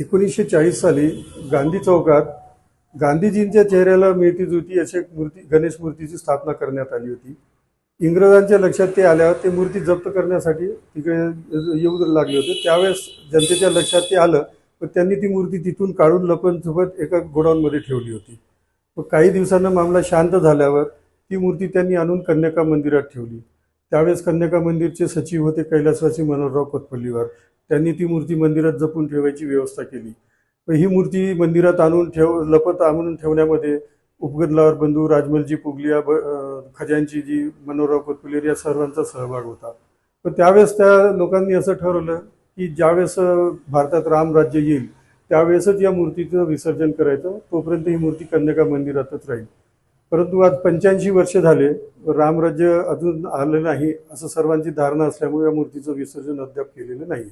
एकोणीसशे चाळीस साली गांधी चौकात गांधीजींच्या चेहऱ्याला मिळती जुळती अशी एक मूर्ती गणेश मूर्तीची स्थापना करण्यात आली होती. इंग्रजांच्या लक्षात ते आल्यावर ते मूर्ती जप्त करण्यासाठी तिकडे येऊ लागले होते. त्यावेळेस जनतेच्या लक्षात ते आलं पण त्यांनी ती मूर्ती तिथून काढून लपनसोबत एका गोडाऊनमध्ये ठेवली होती. मग काही दिवसांना मामला शांत झाल्यावर ती मूर्ती त्यांनी आणून कन्याका मंदिरात ठेवली. त्यावेळेस कन्याका मंदिरचे सचिव होते कैलासवासी मनोहरराव कोतपल्लीवर. त्यांनी ती मूर्ती मंदिरात जपून ठेवायची व्यवस्था केली. पण ही मूर्ती मंदिरात आणून ठेव लपत आणून ठेवण्यामध्ये उपगदलावर बंधू राजमलजी पुगलिया ब खजांची जी मनोहरराव कोतपल्लीर या सर्वांचा सहभाग होता. पण त्यावेळेस त्या लोकांनी असं ठरवलं की ज्यावेळेस भारतात रामराज्य येईल त्यावेळेसच या मूर्तीचं विसर्जन करायचं तोपर्यंत ही मूर्ती कन्याका मंदिरातच राहील. परंतु आज पंच्याऐंशी वर्ष झाले रामराज्य अजून आलं नाही असं सर्वांची धारणा असल्यामुळे या मूर्तीचं विसर्जन अद्याप केलेलं नाही